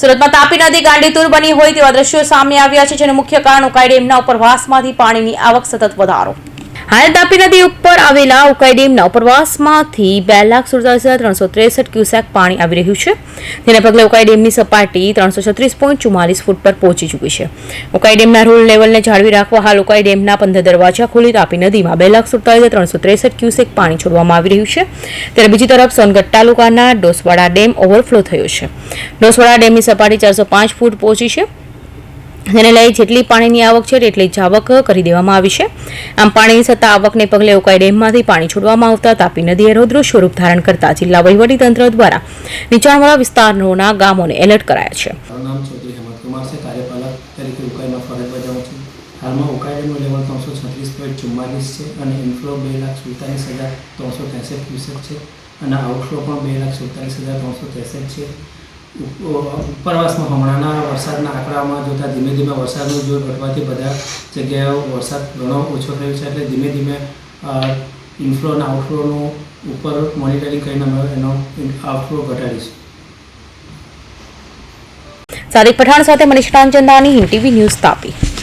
સુરતમાં તાપી નદી ગાંડીતુર બની હોય તેવા દ્રશ્યો સામે આવ્યા છે, જેનું મુખ્ય કારણ ઉકાઈ ડેમના ઉપરવાસમાંથી પાણીની આવક સતત વધારો. હાલ તાપી નદી ઉપર આવેલા ઉકાઈ ડેમના ઉપરવાસમાંથી બે લાખ સુડતાલીસ હજાર ત્રણસો ત્રેસઠ ક્યુસેક પાણી આવી રહ્યું છે. તેના પગલે ઉકાઈ ડેમની સપાટી ત્રણસો છત્રીસ પોઈન્ટ ચુમ્માલીસ ફૂટ પર પહોંચી ચૂકી છે. ઉકાઈ ડેમના રૂલ લેવલને જાળવી રાખવા હાલ ઉકાઈ ડેમના પંદર દરવાજા ખોલી તાપી નદીમાં બે લાખ સુડતાલીસ હજાર ત્રણસો ત્રેસઠ ક્યુસેક પાણી છોડવામાં આવી રહ્યું છે. ત્યારે બીજી તરફ સોનગઢ તાલુકાના ડોસવાડા ડેમ ઓવરફ્લો થયો છે. ડોસવાડા ડેમની સપાટી ચારસો પાંચ ફૂટ પહોંચી છે. જેને લઈ જેટલી પાણીની આવક છે તેટલી જ આવક કરી દેવામાં આવી છે. આમ પાણીની સત્તા આવકને પગલે ઉકાઈ ડેમમાંથી પાણી છોડવામાં આવતા તાપી નદીએ રૌદ્ર સ્વરૂપ ધારણ કરતા જિલ્લા વહીવટીતંત્ર દ્વારા નીચાણવાળા વિસ્તારોના ગામોને એલર્ટ કરાયા છે. હાલમાં ઉકાઈ લેવલ ત્રણસો છત્રીસ પોઈન્ટ ચુમ્માલીસ છે અને ઇનફ્લો બે લાખ સુડતાલીસ હજાર ત્રણસો ત્રેસઠ ક્યુસેક છે અને આઉટફ્લો પણ બે લાખ સુડતાલીસ હજાર ત્રણસો ત્રેસઠ છે. ઉપરવાસમાં હમણાંના વરસાદના આંકડામાં જોતાં ધીમે ધીમે વરસાદનું જોર ઘટવાથી બધા જગ્યાએ વરસાદ ઘણો ઓછો થયો છે એટલે ધીમે ધીમે ઇન્ફ્લો અને આઉટફ્લોનું ઉપર મોનિટરિંગ કરીને અમે એનો આઉટફ્લો ઘટાડીશું. સાદિક પઠાણ સાથે મનીષ રામચંદાની હિન્દ ન્યૂઝ તાપી.